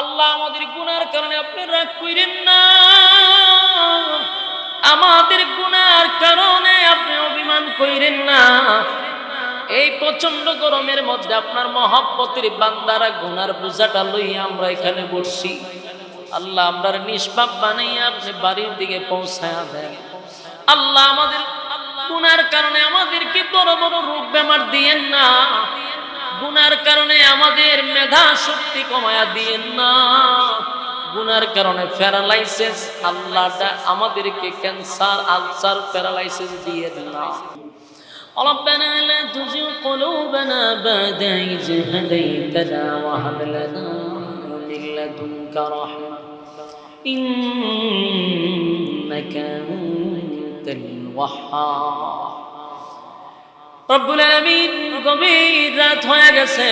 আল্লাহ আমাদের গুনার কারণে আপনি রাগ করেন না। আমাদের গুনার কারণে আপনি অভিমান কইরেন না। এই প্রচণ্ড গরমের মধ্যে আপনার মহাব্বতের বান্দারা গুনার বোঝাটা লইয়া আমরা এখানে বসছি। আল্লাহ আমরা নিষ্পাপ বানাইয়া আপনি বাড়ির দিকে পৌঁছায়া দেন। আল্লাহ আমাদের গুনার কারণে আমাদেরকে বড় বড় রোগ বেমার দিয়েন না। গুনার কারণে আমাদের মেধা শক্তি কমায়া দিয়েন না গুনার কারণে প্যারালাইসিস আল্লাহটা আমাদেরকে ক্যান্সার আলসার প্যারালাইসিস দিয়ে না ربنا لا تزغ قلوبنا بعد إذ هديتنا وهب لنا من لدنك رحمة إنك أنت الوهاب রব্বুল আলামিন গভীর রাত হয়ে গেছে।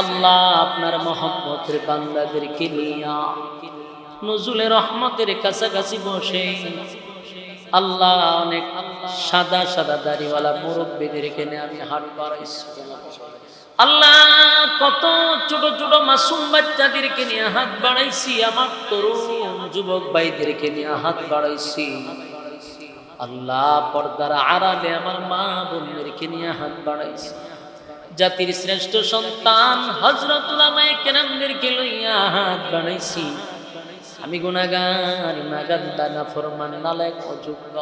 আল্লাহ আপনার মহব্বতের বান্দাদেরকে নিয়া নজুলের রহমতের কাছাকাছি বসে। আল্লাহ অনেক সাদা সাদা দাড়িওয়ালা মুরব্বীদেরকে নিয়ে আমি হাট বাড়াইছি। আল্লাহ কত ছোট ছোট মাসুম বাচ্চাদেরকে নিয়ে হাত বাড়াইছি, আমার তরুণ যুবক ভাইদেরকে নিয়ে হাত বাড়াইছি। আল্লাহ পর্দার আড়ালে আমার মা বোনদেরকে নিয়ে হাত বাড়াইছি। জাতির শ্রেষ্ঠ সন্তান হজরত উলামায়ে কেরামদেরকে লইয়া হাত বাড়াইছি। আমি গুনাগার নাগান্দা না ফরমান নালায়ক অযোগ্য।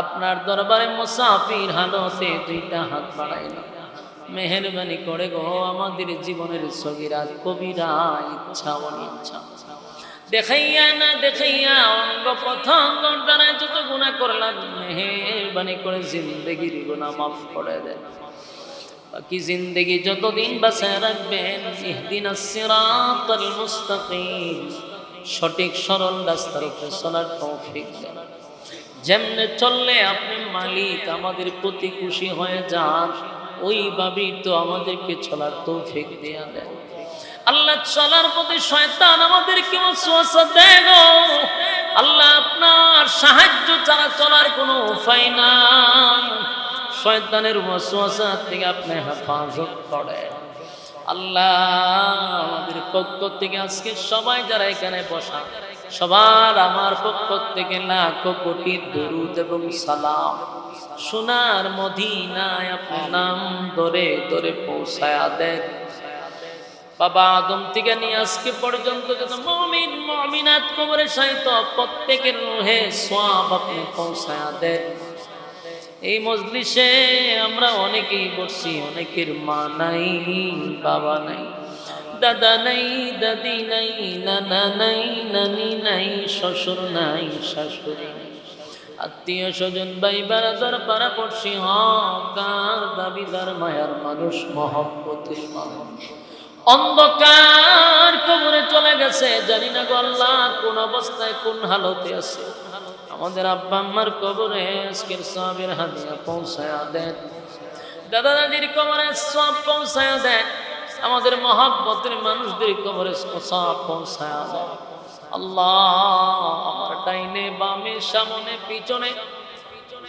আপনার দরবারে মুসাফির হালতে দুইটা হাত বাড়াইলাম। মেহরবানি করে গো, আমাদের জীবনের সগিরা, কবিরা, ইচ্ছা, অনিচ্ছা। দেখাইয়া না দেখাইয়া অঙ্গ প্রথঙ্গ দ্বারা যত গুণা করলাম, মেহরবানি করে জিন্দগির গুণা মাফ করে দেন। বাকি জিন্দগি যতদিন রাখবেন, ইহদিন সঠিক সরল রাস্তার উপরে চলার তৌফিক দেন। যেমনে চললে আপনি মালিক, আমাদের প্রতি খুশি হয়ে যান, ওইভাবেই তো আমাদেরকে চলার তৌফিক দেয়া দেন। আল্লাহ চলার প্রতি শয়তান আমাদেরকে ওয়াসওয়াসা দেয় গো। আল্লাহ আপনার সাহায্য ছাড়া চলার কোনো উপায় নাই। শয়তানের ওয়াসওয়াসা থেকে আপনি হেফাজত করেন। আল্লাহ আমাদের পক্ষ থেকে আজকে সবাই যারা এখানে বসা, সবার আমার পক্ষ থেকে লাখ কোটি দরুদ এবং সালাম। সোনার মদিনায় আপনার নাম ধরে ধরে পৌঁছায়া দেন। বাবা আদম থেকে নিয়ে আজকে পর্যন্ত যত মমিন, মমিনাত কবরে সাহিত্য প্রত্যেকের রোহে সোয়াব আপনি পৌঁছায়া দেন। এই মজলিসে আমরা অনেকেই বসছি, অনেকের মা নাই, বাবা নাই, দাদা নাই, দাদি নাই, নানা নাই, নানি নাই, শ্বশুর নাই, শাশুড়ি নাই। আত্মীয় স্বজন, ভাই, বারাদার পাড়া পড়ছি হকার দাবিদার, মায়ার মানুষ, মহব্বতের মানুষ। অন্ধকার কবরে চলে গেছে। জানি না গল্লা কোন অবস্থায় কোন হালতে আছে। আমাদের আব্বা আম্মার কবরে আজকের সবের হাদিয়া পৌঁছায়া দেন। দাদা দাদির কবরে সব পৌঁছায়া দেন। আমাদের মহাব্বতের মানুষদের কবরে সব পৌঁছায়া দেন। আল্লাহ বামে, সামনে, পিছনে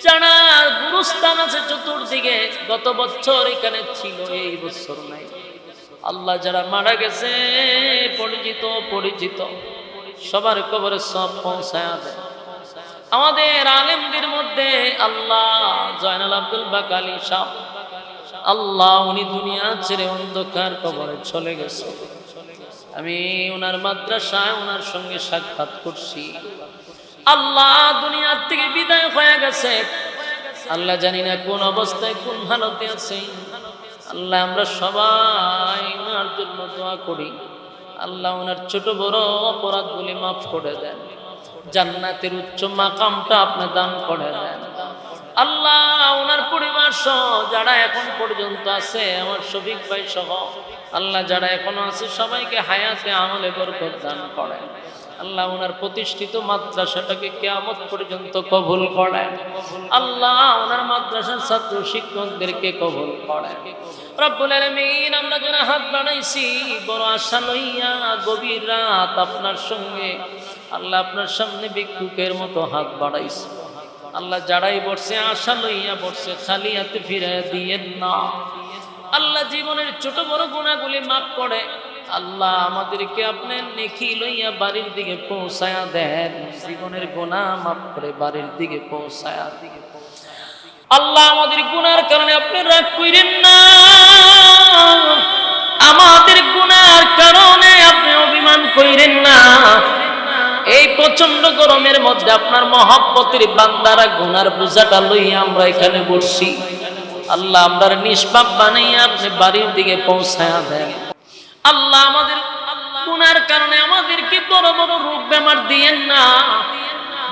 যারা গুরুস্থান আছে চতুর্দিকে। গত বছর এখানে ছিল, এই বছর নাই। আল্লাহ যারা মারা গেছে, পরিচিত পরিচিত, সবার কবরে সব পৌঁছায়া আমাদের আলেমদের মধ্যে আল্লাহ জয়নাল আব্দুল বাকালি সাহ, আল্লাহ উনি দুনিয়া ছেড়ে অন্ধকার কবরে চলে গেছে। আমি ওনার মাদ্রাসায় ওনার সঙ্গে সাক্ষাৎ করছি। আল্লাহ দুনিয়ার থেকে বিদায় হয়ে গেছে। আল্লাহ জানি না কোন অবস্থায় কোন হালতে আছে। আল্লাহ আমরা সবাই জন্য দোয়া করি। আল্লাহ ওনার ছোট বড় অপরাধগুলি মাফ করে দেন। জান্নাতের উচ্চ মাকামটা আপনি দান করে দেন। আল্লাহ ওনার পরিবার সহ যারা এখন পর্যন্ত আছে, আমার শফিক ভাই সহ, আল্লাহ যারা এখনও আছে, সবাইকে হায়াতে আমলে বরকত দান করেন। আল্লাহ ওনার প্রতিষ্ঠিত মাদ্রাসাটাকে কেয়ামত পর্যন্ত কবুল করেন। আল্লাহ ওনার মাদ্রাসার ছাত্র শিক্ষকদেরকে কবুল আলামিন, আমরা হাত বাড়াইছি, বড় আশা লইয়া গভীর রাত আপনার সঙ্গে, আল্লাহ আপনার সামনে মতো হাত আল্লাহ যারাই বসছে, আশা লইয়া বসছে, খালি হাতে ফিরে দিয়েন না। আল্লাহ জীবনের ছোট বড় গুণাগুলি মাফ করে আল্লাহ আমাদেরকে আপনি নেকি লইয়া বাড়ির দিকে পৌঁছায়া দেন। জীবনের গোনা মাফ করে বাড়ির দিকে পৌঁছায়া দিকে আল্লাহ আমাদের গুনার কারণে আপনি রাগ করেন না। আমাদের গুনার কারণে আপনি অভিমান কইরেন না। এই প্রচণ্ড গরমের মধ্যে আপনার মহাব্বতের বান্দারা গুনার বোঝাটা লইয়া আমরা এখানে বসছি। আল্লাহ আমরা নিষ্পাপ বানাইয়া আপনি বাড়ির দিকে পৌঁছায়া দেন। আল্লাহ আমাদের গুনার কারণে আমাদেরকে বড় বড় রোগ বেমার দিয়েন না।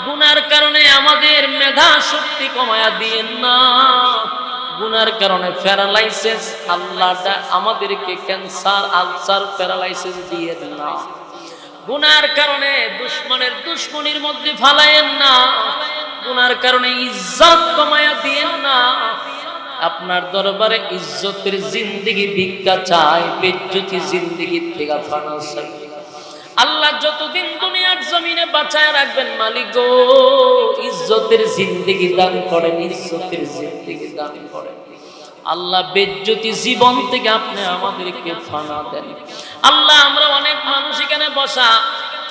গুনার কারণে আমাদের মেধা শক্তি কমায়া দিয়েন না। গুনার কারণে প্যারালাইসিস, আল্লাহটা আমাদেরকে ক্যান্সার, আলসার, প্যারালাইসিস দিয়েন না। গুনার কারণে দুশ্মনের দুশ্মনির মধ্যে ফালায়েন না। গুনার কারণে ইজ্জত কমায়া দিয়েন না। আপনার দরবারে ইজ্জতের জিন্দিগি ভিক্ষা চায় বিদ্যুতি জিন্দিগি থেকে ফানাস আল্লাহ যতদিন দুনিয়ার জমিনে বাঁচায় রাখবেন, মালিক গো, ইজ্জতের জিন্দিগি দান করেন, ইজ্জতের জিন্দিগি দান করেন। আল্লাহ বেজ্যোতি জীবন থেকে আপনি আমাদেরকে ফানা দেন। আল্লাহ, আমরা অনেক মানুষ এখানে বসা,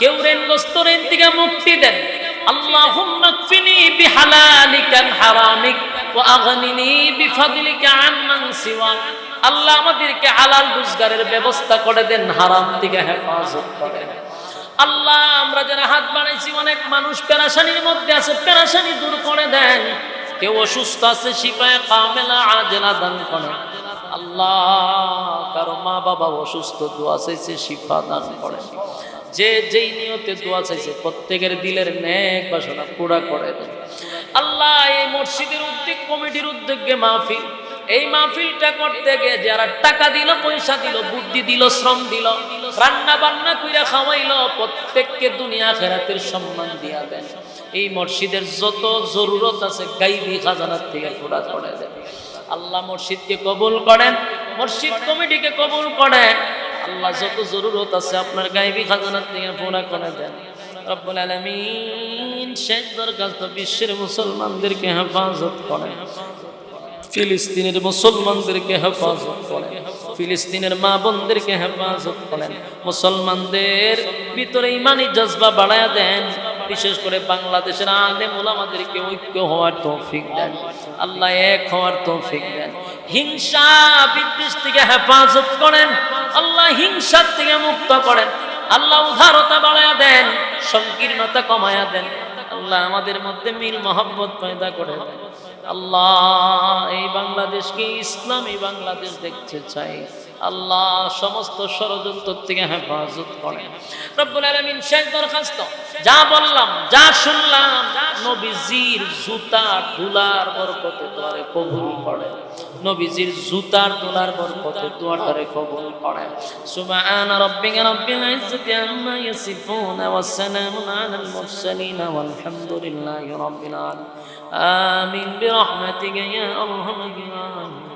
কেউ রেনগ্রস্ত রেন থেকে মুক্তি দেন। আল্লাহ বিহালালিকান হারামিক। واغنني بفضلك عمن سواك আল্লাহ আমাদেরকে হালাল রোজগারের ব্যবস্থা করে দেন হারাম থেকে হেফাজত করেন আল্লাহ আমরা যারা হাত বানাইছি অনেক মানুষ পেরাশানির মধ্যে আছে পেরাশানি দূর করে দেন কেউ অসুস্থ আছে শিপায় কামেলা আজেলা দান করে আল্লাহ কারো মা বাবা অসুস্থ দোয়া চাইছে শিফা দান করেন যে যেই নিয়তে দোয়া চাইছে প্রত্যেকের দিলের নেক বাসনা পুরা করে দেন আল্লাহ এই মসজিদের উদ্যোগ, কমিটির উদ্যোগে মাহফিল। এই মাহফিলটা করতে গিয়ে যারা টাকা দিল, পয়সা দিল, বুদ্ধি দিল, শ্রম দিল রান্না বান্না কইরা খাওয়াইল, প্রত্যেককে দুনিয়া খেরাতের সম্মান দিয়া দেন। এই মসজিদের যত জরুরত আছে, গাইবি খাজানার থেকে পুরা করে দেন। আল্লাহ মসজিদকে কবুল করেন, মসজিদ কমিটিকে কবুল করেন আল্লাহ যত জরুরত আছে, আপনার গাইবি খাজানার থেকে পুরা করে দেন। রব্বুল আলামিন। শেষ দরখাস্ত বিশ্বের মুসলমানদেরকে হেফাজত করে। ফিলিস্তিনের মুসলমানদেরকে হেফাজত করে। ফিলিস্তিনের মা বোনদেরকে হেফাজত করেন। মুসলমানদের ভিতরে ইমানি জজবা বাড়ায়া দেন। বিশেষ করে বাংলাদেশের আলেম ওলামাদেরকে ঐক্য হওয়ার তৌফিক দেন। আল্লাহ এক হওয়ার তৌফিক দেন। হিংসা বিদ্বেষ থেকে হেফাজত করেন। আল্লাহ হিংসার থেকে মুক্ত করেন। আল্লাহ উদারতা বাড়ায়া দেন। সংকীর্ণতা কমায়া দেন। আল্লাহ আমাদের মধ্যে মিল মহব্বত পয়দা করে আল্লাহ এই বাংলাদেশকে ইসলামী বাংলাদেশ দেখতে চাই। আল্লাহ সমস্ত ষড়যন্ত্র থেকে হেফাজত করে। রব্বুল আলামিন শেষ দরখাস্ত। যা বললাম, যা শুনলাম, নবীজির জুতা দুলার বরকতে দোয়ারে কবুল করে। নবীজির জুতার তোলার বরকতে দোয়ার ধরে কবুল করে সুবহান রাব্বিকা রাব্বিল ইজ্জতি আম্মা ইয়াসিফুন ওয়া সালামুন আলাল মুরসালিন ওয়াল হামদুলিল্লাহি আলামিন। আমিন বিরহমাতিকা ইয়া আরহামার রাহিম